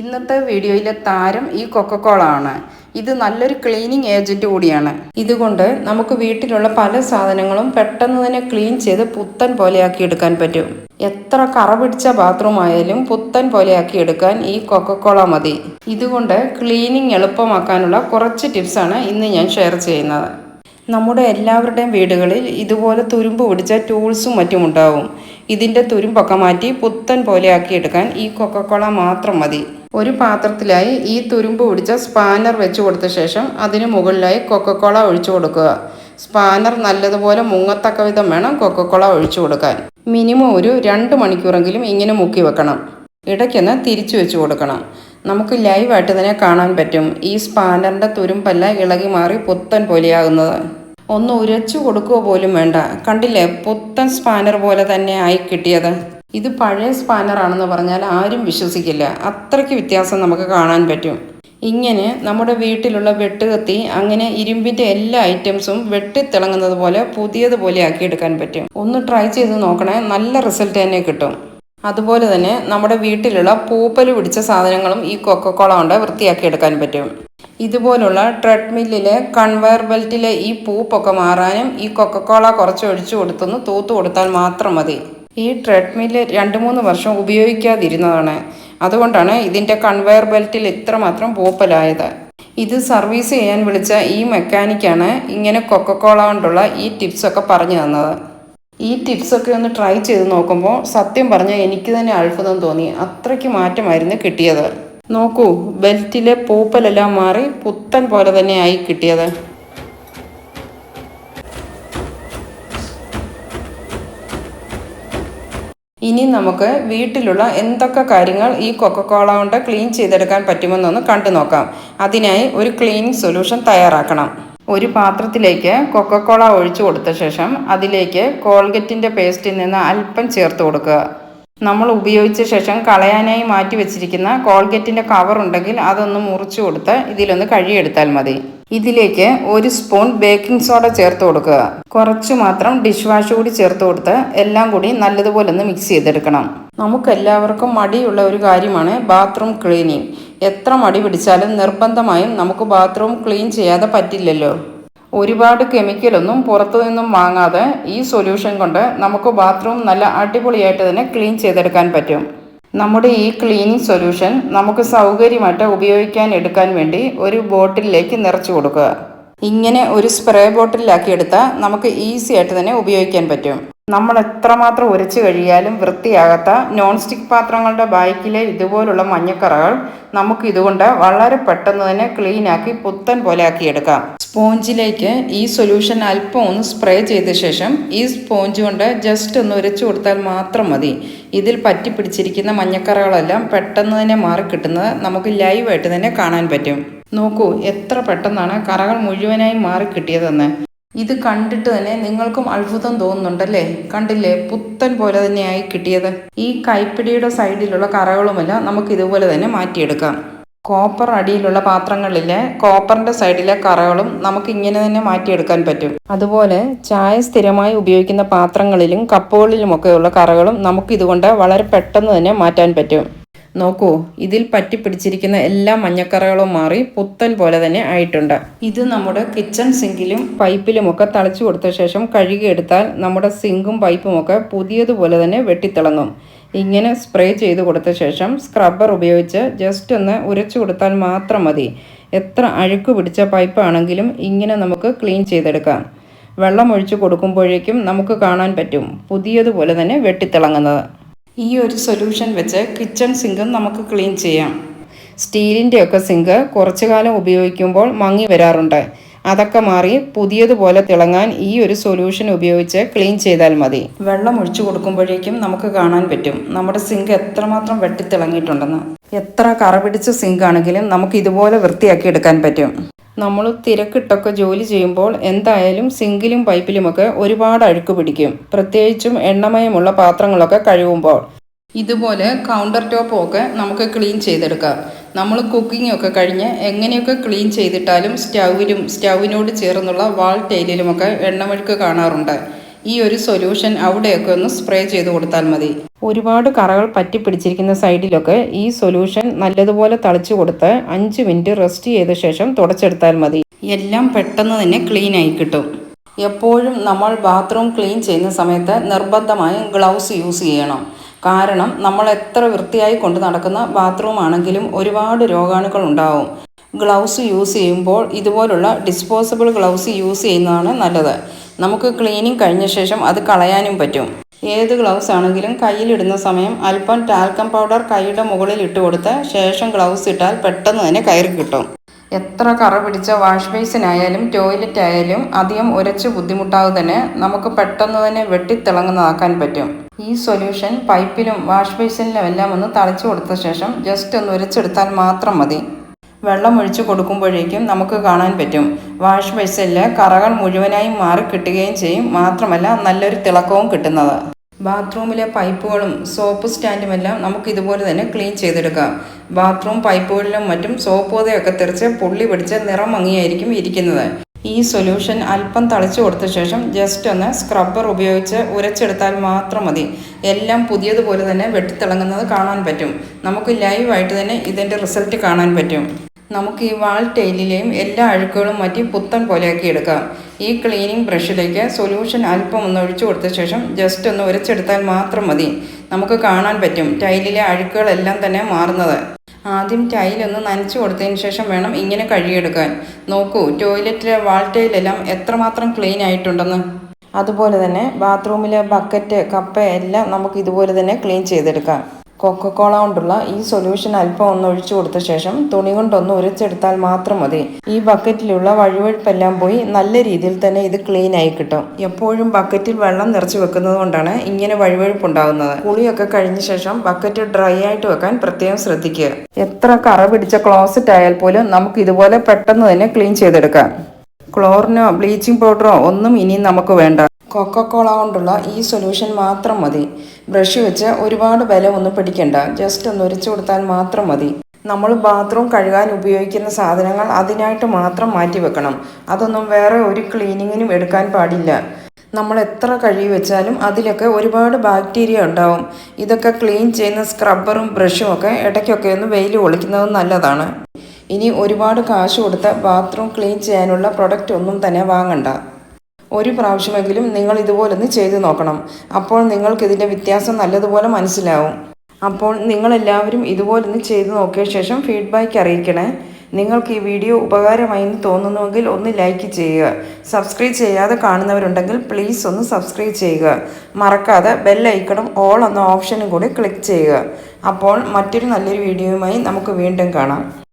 ഇന്നത്തെ വീഡിയോയിലെ താരം ഈ കൊക്കക്കോള ആണ് ഇത് നല്ലൊരു ക്ലീനിങ് ഏജന്റ് കൂടിയാണ്. ഇതുകൊണ്ട് നമുക്ക് വീട്ടിലുള്ള പല സാധനങ്ങളും പെട്ടെന്ന് തന്നെ ക്ലീൻ ചെയ്ത് പുത്തൻ പോലെയാക്കി എടുക്കാൻ പറ്റും. എത്ര കറ പിടിച്ച ബാത്റൂം ആയാലും പുത്തൻ പോലെയാക്കി എടുക്കാൻ ഈ കൊക്കക്കോള മതി. ഇതുകൊണ്ട് ക്ലീനിങ് എളുപ്പമാക്കാനുള്ള കുറച്ച് ടിപ്സാണ് ഇന്ന് ഞാൻ ഷെയർ ചെയ്യുന്നത്. നമ്മുടെ എല്ലാവരുടെയും വീടുകളിൽ ഇതുപോലെ തുരുമ്പ് പിടിച്ച ടൂൾസും മറ്റും ഉണ്ടാവും. ഇതിന്റെ തുരുമ്പൊക്കെ മാറ്റി പുത്തൻ പോലെ ആക്കിയെടുക്കാൻ ഈ കൊക്കക്കോള മാത്രം മതി. ഒരു പാത്രത്തിലായി ഈ തുരുമ്പ് പിടിച്ച സ്പാനർ വെച്ച് കൊടുത്ത ശേഷം അതിന് മുകളിലായി കൊക്കക്കോള ഒഴിച്ചു കൊടുക്കുക. സ്പാനർ നല്ലതുപോലെ മുങ്ങത്തക്ക വിധം വേണം കൊക്കക്കോള ഒഴിച്ചു കൊടുക്കാൻ. മിനിമം ഒരു രണ്ട് മണിക്കൂറെങ്കിലും ഇങ്ങനെ മുക്കി വെക്കണം. ഇടയ്ക്കൊന്ന് തിരിച്ചു വെച്ച് കൊടുക്കണം. നമുക്ക് ലൈവായിട്ട് തന്നെ കാണാൻ പറ്റും. ഈ സ്പാനറിന്റെ തുരുമ്പല്ല ഇളകി മാറി പുത്തൻ പോലെയാകുന്നത്. ഒന്ന് ഉരച്ചു കൊടുക്കുക പോലും വേണ്ട. കണ്ടില്ലേ? പുത്തൻ സ്പാനർ പോലെ തന്നെ ആയി കിട്ടിയത്. ഇത് പഴയ സ്പാനർ ആണെന്ന് പറഞ്ഞാൽ ആരും വിശ്വസിക്കില്ല. അത്രയ്ക്ക് വ്യത്യാസം നമുക്ക് കാണാൻ പറ്റും. ഇങ്ങനെ നമ്മുടെ വീട്ടിലുള്ള വെട്ടുകത്തി അങ്ങനെ ഇരുമ്പിന്റെ എല്ലാ ഐറ്റംസും വെട്ടിത്തിളങ്ങുന്നത് പോലെ പുതിയതുപോലെ ആക്കിയെടുക്കാൻ പറ്റും. ഒന്ന് ട്രൈ ചെയ്ത് നോക്കണേ നല്ല റിസൾട്ട് തന്നെ കിട്ടും. അതുപോലെ തന്നെ നമ്മുടെ വീട്ടിലുള്ള പൂപ്പൽ പിടിച്ച സാധനങ്ങളും ഈ കൊക്കക്കോള കൊണ്ട് വൃത്തിയാക്കിയെടുക്കാൻ പറ്റും. ഇതുപോലുള്ള ട്രെഡ്മില്ലിലെ കൺവെയർ ബെൽറ്റിലെ ഈ പൂപ്പൊക്കെ മാറാനും ഈ കൊക്കക്കോള കുറച്ച് ഒഴിച്ചു കൊടുത്തൊന്ന് തൂത്തു കൊടുത്താൽ മാത്രം മതി. ഈ ട്രെഡ്മിൽ രണ്ട് മൂന്ന് വർഷം ഉപയോഗിക്കാതിരുന്നതാണ്. അതുകൊണ്ടാണ് ഇതിന്റെ കൺവെയർ ബെൽറ്റിൽ ഇത്രമാത്രം പൂപ്പലായത്. ഇത് സർവീസ് ചെയ്യാൻ വിളിച്ച ഈ മെക്കാനിക്കാണ് ഇങ്ങനെ കൊക്കക്കോള കൊണ്ടുള്ള ഈ ടിപ്സൊക്കെ പറഞ്ഞു തന്നത്. ഈ ടിപ്സൊക്കെ ഒന്ന് ട്രൈ ചെയ്ത് നോക്കുമ്പോൾ സത്യം പറഞ്ഞാൽ എനിക്ക് തന്നെ അത്ഭുതം തോന്നി. അത്രയ്ക്ക് മാറ്റമായിരുന്നു കിട്ടിയത്. നോക്കൂ ബെൽറ്റിലെ പൂപ്പലെല്ലാം മാറി പുത്തൻ പോലെ തന്നെ ആയി കിട്ടിയത്. ഇനി നമുക്ക് വീട്ടിലുള്ള എന്തൊക്കെ കാര്യങ്ങൾ ഈ കൊക്കക്കോള കൊണ്ട് ക്ലീൻ ചെയ്തെടുക്കാൻ പറ്റുമെന്നൊന്ന് കണ്ടു നോക്കാം. അതിനായി ഒരു ക്ലീനിങ് സൊല്യൂഷൻ തയ്യാറാക്കണം. ഒരു പാത്രത്തിലേക്ക് കൊക്കക്കോള ഒഴിച്ചു കൊടുത്ത ശേഷം അതിലേക്ക് കോൾഗറ്റിന്റെ പേസ്റ്റിൽ നിന്ന് അല്പം ചേർത്ത് കൊടുക്കുക. നമ്മൾ ഉപയോഗിച്ച ശേഷം കളയാനായി മാറ്റി വെച്ചിരിക്കുന്ന കോൾഗറ്റിന്റെ കവർ ഉണ്ടെങ്കിൽ അതൊന്ന് മുറിച്ചു കൊടുത്ത് ഇതിലൊന്ന് കഴുകിയെടുത്താൽ മതി. ഇതിലേക്ക് ഒരു സ്പൂൺ ബേക്കിംഗ് സോഡ ചേർത്ത് കൊടുക്കുക. കുറച്ച് മാത്രം ഡിഷ് വാഷ് കൂടി ചേർത്ത് കൊടുത്ത് എല്ലാം കൂടി നല്ലതുപോലെ ഒന്ന് മിക്സ് ചെയ്തെടുക്കണം. നമുക്കെല്ലാവർക്കും മടിയുള്ള ഒരു കാര്യമാണ് ബാത്റൂം ക്ലീനിങ്. എത്ര മടി പിടിച്ചാലും നിർബന്ധമായും നമുക്ക് ബാത്റൂം ക്ലീൻ ചെയ്യാതെ പറ്റില്ലല്ലോ. ഒരുപാട് കെമിക്കലൊന്നും പുറത്തു നിന്നും വാങ്ങാതെ ഈ സൊല്യൂഷൻ കൊണ്ട് നമുക്ക് ബാത്റൂം നല്ല അടിപൊളിയായിട്ട് തന്നെ ക്ലീൻ ചെയ്തെടുക്കാൻ പറ്റും. നമ്മുടെ ഈ ക്ലീനിങ് സൊല്യൂഷൻ നമുക്ക് സൗകര്യമായിട്ട് ഉപയോഗിക്കാൻ എടുക്കാൻ വേണ്ടി ഒരു ബോട്ടിലേക്ക് നിറച്ചു കൊടുക്കുക. ഇങ്ങനെ ഒരു സ്പ്രേ ബോട്ടിലാക്കി എടുത്താൽ നമുക്ക് ഈസി ആയിട്ട് തന്നെ ഉപയോഗിക്കാൻ പറ്റും. നമ്മൾ എത്രമാത്രം ഉരച്ചു കഴിയാലും വൃത്തിയാകാത്ത നോൺ സ്റ്റിക്ക് പാത്രങ്ങളുടെ ബാക്കിലെ ഇതുപോലുള്ള മഞ്ഞക്കറകൾ നമുക്ക് ഇതുകൊണ്ട് വളരെ പെട്ടെന്ന് തന്നെ ക്ലീൻ ആക്കി പുത്തൻ പോലെ ആക്കിയെടുക്കാം. സ്പോഞ്ചിലേക്ക് ഈ സൊല്യൂഷൻ അല്പം ഒന്ന് സ്പ്രേ ചെയ്ത ശേഷം ഈ സ്പോഞ്ച് കൊണ്ട് ജസ്റ്റ് ഒന്ന് ഉരച്ചു കൊടുത്താൽ മാത്രം മതി. ഇതിൽ പറ്റി പിടിച്ചിരിക്കുന്ന മഞ്ഞക്കറകളെല്ലാം പെട്ടെന്ന് തന്നെ മാറിക്കിട്ടുന്നത് നമുക്ക് ലൈവായിട്ട് തന്നെ കാണാൻ പറ്റും. നോക്കൂ എത്ര പെട്ടെന്നാണ് കറകൾ മുഴുവനായി മാറിക്കിട്ടിയതെന്ന് ഇത് കണ്ടിട്ട് തന്നെ നിങ്ങൾക്കും അത്ഭുതം തോന്നുന്നുണ്ടല്ലേ? കണ്ടില്ലേ? പുത്തൻ പോലെ തന്നെയായി കിട്ടിയത്. ഈ കൈപ്പിടിയുടെ സൈഡിലുള്ള കറകളുമെല്ലാം നമുക്ക് ഇതുപോലെ തന്നെ മാറ്റിയെടുക്കാം. കോപ്പർ അടിയിലുള്ള പാത്രങ്ങളിലെ കോപ്പറിന്റെ സൈഡിലെ കറകളും നമുക്ക് ഇങ്ങനെ തന്നെ മാറ്റിയെടുക്കാൻ പറ്റും. അതുപോലെ ചായ സ്ഥിരമായി ഉപയോഗിക്കുന്ന പാത്രങ്ങളിലും കപ്പുകളിലുമൊക്കെയുള്ള കറകളും നമുക്ക് ഇതുകൊണ്ട് വളരെ പെട്ടെന്ന് തന്നെ മാറ്റാൻ പറ്റും. നോക്കൂ ഇതിൽ പറ്റി പിടിച്ചിരിക്കുന്ന എല്ലാ മഞ്ഞക്കറകളും മാറി പുത്തൻ പോലെ തന്നെ ആയിട്ടുണ്ട്. ഇത് നമ്മുടെ കിച്ചൺ സിങ്കിലും പൈപ്പിലും ഒക്കെ തളിച്ചു കൊടുത്ത ശേഷം കഴുകിയെടുത്താൽ നമ്മുടെ സിങ്കും പൈപ്പും ഒക്കെ പുതിയതുപോലെ തന്നെ വെട്ടിത്തിളങ്ങും. ഇങ്ങനെ സ്പ്രേ ചെയ്ത് കൊടുത്ത ശേഷം സ്ക്രബ്ബർ ഉപയോഗിച്ച് ജസ്റ്റ് ഒന്ന് ഉരച്ചു കൊടുത്താൽ മാത്രം മതി. എത്ര അഴുക്ക് പിടിച്ച പൈപ്പാണെങ്കിലും ഇങ്ങനെ നമുക്ക് ക്ലീൻ ചെയ്തെടുക്കാം. വെള്ളം ഒഴിച്ചു കൊടുക്കുമ്പോഴേക്കും നമുക്ക് കാണാൻ പറ്റും പുതിയതുപോലെ തന്നെ വെട്ടിത്തിളങ്ങുന്നത്. ഈ ഒരു സൊല്യൂഷൻ വെച്ച് കിച്ചൺ സിങ്കും നമുക്ക് ക്ലീൻ ചെയ്യാം. സ്റ്റീലിന്റെയൊക്കെ സിങ്ക് കുറച്ചു കാലം ഉപയോഗിക്കുമ്പോൾ മങ്ങി വരാറുണ്ട്. അതൊക്കെ മാറി പുതിയതുപോലെ തിളങ്ങാൻ ഈ ഒരു സൊല്യൂഷൻ ഉപയോഗിച്ച് ക്ലീൻ ചെയ്താൽ മതി. വെള്ളം ഒഴിച്ചു കൊടുക്കുമ്പോഴേക്കും നമുക്ക് കാണാൻ പറ്റും നമ്മുടെ സിങ്ക് എത്രമാത്രം വെട്ടിത്തിളങ്ങിയിട്ടുണ്ടെന്ന്. എത്ര കറ പിടിച്ച സിങ്ക് ആണെങ്കിലും നമുക്ക് ഇതുപോലെ വൃത്തിയാക്കി എടുക്കാൻ പറ്റും. നമ്മൾ തിരക്കിട്ടൊക്കെ ജോലി ചെയ്യുമ്പോൾ എന്തായാലും സിങ്കിലും പൈപ്പിലുമൊക്കെ ഒരുപാട് അഴുക്ക് പിടിക്കും. പ്രത്യേകിച്ചും എണ്ണമയമുള്ള പാത്രങ്ങളൊക്കെ കഴുകുമ്പോൾ. ഇതുപോലെ കൗണ്ടർ ടോപ്പൊക്കെ നമുക്ക് ക്ലീൻ ചെയ്തെടുക്കാം. നമ്മൾ കുക്കിംഗ് ഒക്കെ കഴിഞ്ഞ് എങ്ങനെയൊക്കെ ക്ലീൻ ചെയ്തിട്ടാലും സ്റ്റൗവിലും സ്റ്റൗവിനോട് ചേർന്നുള്ള വാൾ ടൈലിലുമൊക്കെ എണ്ണമഴുക്ക് കാണാറുണ്ട്. ഈ ഒരു സൊല്യൂഷൻ അവിടെയൊക്കെ ഒന്ന് സ്പ്രേ ചെയ്ത് കൊടുത്താൽ മതി. ഒരുപാട് കറകൾ പറ്റി പിടിച്ചിരിക്കുന്ന സൈഡിലൊക്കെ ഈ സൊല്യൂഷൻ നല്ലതുപോലെ തളിച്ചു കൊടുത്ത് അഞ്ച് മിനിറ്റ് റെസ്റ്റ് ചെയ്ത ശേഷം തുടച്ചെടുത്താൽ മതി. എല്ലാം പെട്ടെന്ന് തന്നെ ക്ലീൻ ആയി കിട്ടും. എപ്പോഴും നമ്മൾ ബാത്റൂം ക്ലീൻ ചെയ്യുന്ന സമയത്ത് നിർബന്ധമായും ഗ്ലൗസ് യൂസ് ചെയ്യണം. കാരണം നമ്മൾ എത്ര വൃത്തിയായി കൊണ്ട് നടക്കുന്ന ബാത്റൂം ആണെങ്കിലും ഒരുപാട് രോഗാണുക്കൾ ഉണ്ടാവും. ഗ്ലൗസ് യൂസ് ചെയ്യുമ്പോൾ ഇതുപോലുള്ള ഡിസ്പോസിബിൾ ഗ്ലൗസ് യൂസ് ചെയ്യുന്നതാണ് നല്ലത്. നമുക്ക് ക്ലീനിങ് കഴിഞ്ഞ ശേഷം അത് കളയാനും പറ്റും. ഏത് ഗ്ലൗസ് ആണെങ്കിലും കയ്യിലിടുന്ന സമയം അല്പം ടാൽക്കം പൗഡർ കൈയുടെ മുകളിൽ ഇട്ട് കൊടുത്ത് ശേഷം ഗ്ലൗസ് ഇട്ടാൽ പെട്ടെന്ന് തന്നെ കയറി കിട്ടും. എത്ര കറ പിടിച്ച വാഷ് ബേസിനായാലും ടോയ്ലറ്റ് ആയാലും അധികം ഉരച്ച് ബുദ്ധിമുട്ടാതെ തന്നെ നമുക്ക് പെട്ടെന്ന് തന്നെ വെട്ടിത്തിളങ്ങുന്നതാക്കാൻ പറ്റും. ഈ സൊല്യൂഷൻ പൈപ്പിലും വാഷ് ബേസിനിലും എല്ലാം ഒന്ന് തളിച്ചു കൊടുത്ത ശേഷം ജസ്റ്റ് ഒന്ന് ഉരച്ചെടുത്താൽ മാത്രം മതി. വെള്ളം ഒഴിച്ചു കൊടുക്കുമ്പോഴേക്കും നമുക്ക് കാണാൻ പറ്റും. വാഷ് ബേസിനിൽ കറകൾ മുഴുവനായി മാറി കിട്ടുകയും ചെയ്യും. മാത്രമല്ല നല്ലൊരു തിളക്കവും കിട്ടുന്നത്. ബാത്റൂമിലെ പൈപ്പുകളും സോപ്പ് സ്റ്റാൻഡുമെല്ലാം നമുക്ക് ഇതുപോലെ തന്നെ ക്ലീൻ ചെയ്തെടുക്കാം. ബാത്റൂം പൈപ്പുകളിലും മറ്റും സോപ്പ് പൊതയൊക്കെ തെറിച്ച് പുള്ളി പിടിച്ച് നിറം മങ്ങിയായിരിക്കും ഇരിക്കുന്നത്. ഈ സൊല്യൂഷൻ അല്പം തളിച്ചു കൊടുത്ത ശേഷം ജസ്റ്റ് ഒന്ന് സ്ക്രബ്ബർ ഉപയോഗിച്ച് ഉരച്ചെടുത്താൽ മാത്രം മതി. എല്ലാം പുതിയതുപോലെ തന്നെ വെട്ടിത്തിളങ്ങുന്നത് കാണാൻ പറ്റും. നമുക്ക് ലൈവായിട്ട് തന്നെ ഇതിന്റെ റിസൾട്ട് കാണാൻ പറ്റും. നമുക്ക് ഈ വാൾ ടൈലിലെയും എല്ലാ അഴുക്കുകളും മാറ്റി പുത്തൻ പോലെയാക്കി എടുക്കാം. ഈ ക്ലീനിങ് ബ്രഷിലേക്ക് സൊല്യൂഷൻ അല്പം ഒന്ന് ഒഴിച്ചു കൊടുത്ത ശേഷം ജസ്റ്റ് ഒന്ന് ഉരച്ചെടുത്താൽ മാത്രം മതി. നമുക്ക് കാണാൻ പറ്റും ടൈലിലെ അഴുക്കുകളെല്ലാം തന്നെ മാറുന്നത്. ആദ്യം ടൈലൊന്ന് നനച്ചു കൊടുത്തതിന് ശേഷം വേണം ഇങ്ങനെ കഴുകിയെടുക്കാൻ. നോക്കൂ ടോയ്ലറ്റിലെ വാൾ ടൈലെല്ലാം എത്രമാത്രം ക്ലീൻ ആയിട്ടുണ്ടെന്ന്. അതുപോലെ തന്നെ ബാത്റൂമിലെ ബക്കറ്റ് കപ്പ എല്ലാം നമുക്ക് ഇതുപോലെ തന്നെ ക്ലീൻ ചെയ്തെടുക്കാം. കൊക്കക്കോള കൊണ്ടുള്ള ഈ സൊല്യൂഷൻ അല്പം ഒന്ന് ഒഴിച്ചു കൊടുത്ത ശേഷം തുണി കൊണ്ടൊന്ന് ഉരച്ചെടുത്താൽ മാത്രം മതി. ഈ ബക്കറ്റിലുള്ള വഴുവഴുപ്പെല്ലാം പോയി നല്ല രീതിയിൽ തന്നെ ഇത് ക്ലീൻ ആയി കിട്ടും. എപ്പോഴും ബക്കറ്റിൽ വെള്ളം നിറച്ചു വെക്കുന്നത് കൊണ്ടാണ് ഇങ്ങനെ വഴുവഴുപ്പ് ഉണ്ടാകുന്നത് കുളിയൊക്കെ കഴിഞ്ഞ ശേഷം ബക്കറ്റ് ഡ്രൈ ആയിട്ട് വെക്കാൻ പ്രത്യേകം ശ്രദ്ധിക്കുക. എത്ര കറ പിടിച്ച ക്ലോസറ്റ് ആയാൽ പോലും നമുക്ക് ഇതുപോലെ പെട്ടെന്ന് തന്നെ ക്ലീൻ ചെയ്തെടുക്കാം. ക്ലോറിനോ ബ്ലീച്ചിങ് പൗഡറോ ഒന്നും ഇനി നമുക്ക് വേണ്ട. കൊക്കക്കോള കൊണ്ടുള്ള ഈ സൊല്യൂഷൻ മാത്രം മതി. ബ്രഷ് വെച്ച് ഒരുപാട് ബലം ഒന്നും പിടിക്കണ്ട. ജസ്റ്റ് ഒന്ന് ഉരച്ചു കൊടുത്താൽ മാത്രം മതി. നമ്മൾ ബാത്റൂം കഴുകാൻ ഉപയോഗിക്കുന്ന സാധനങ്ങൾ അതിനായിട്ട് മാത്രം മാറ്റി വെക്കണം. അതൊന്നും വേറെ ഒരു ക്ലീനിങ്ങിനും എടുക്കാൻ പാടില്ല. നമ്മൾ എത്ര കഴുകി വെച്ചാലും അതിലൊക്കെ ഒരുപാട് ബാക്ടീരിയ ഉണ്ടാവും. ഇതൊക്കെ ക്ലീൻ ചെയ്യുന്ന സ്ക്രബ്ബറും ബ്രഷും ഒക്കെ ഇടയ്ക്കൊക്കെ ഒന്ന് വെയിൽ ഒളിക്കുന്നത് നല്ലതാണ്. ഇനി ഒരുപാട് കാശ് കൊടുത്ത് ബാത്റൂം ക്ലീൻ ചെയ്യാനുള്ള പ്രൊഡക്റ്റ് ഒന്നും തന്നെ വാങ്ങണ്ട. ഒരു പ്രാവശ്യമെങ്കിലും നിങ്ങൾ ഇതുപോലൊന്ന് ചെയ്തു നോക്കണം. അപ്പോൾ നിങ്ങൾക്ക് ഇതിന്റെ വ്യത്യാസം നല്ലതുപോലെ മനസ്സിലാവും. അപ്പോൾ നിങ്ങളെല്ലാവരും ഇതുപോലൊന്ന് ചെയ്തു നോക്കിയ ശേഷം ഫീഡ്ബാക്ക് അറിയിക്കണേ. നിങ്ങൾക്ക് ഈ വീഡിയോ ഉപകാരമായി എന്ന് തോന്നുന്നുവെങ്കിൽ ഒന്ന് ലൈക്ക് ചെയ്യുക. സബ്സ്ക്രൈബ് ചെയ്യാതെ കാണുന്നവരുണ്ടെങ്കിൽ പ്ലീസ് ഒന്ന് സബ്സ്ക്രൈബ് ചെയ്യുക. മറക്കാതെ ബെല്ലൈക്കണം ഓൾ എന്ന ഓപ്ഷനും കൂടി ക്ലിക്ക് ചെയ്യുക. അപ്പോൾ മറ്റൊരു നല്ലൊരു വീഡിയോയുമായി നമുക്ക് വീണ്ടും കാണാം.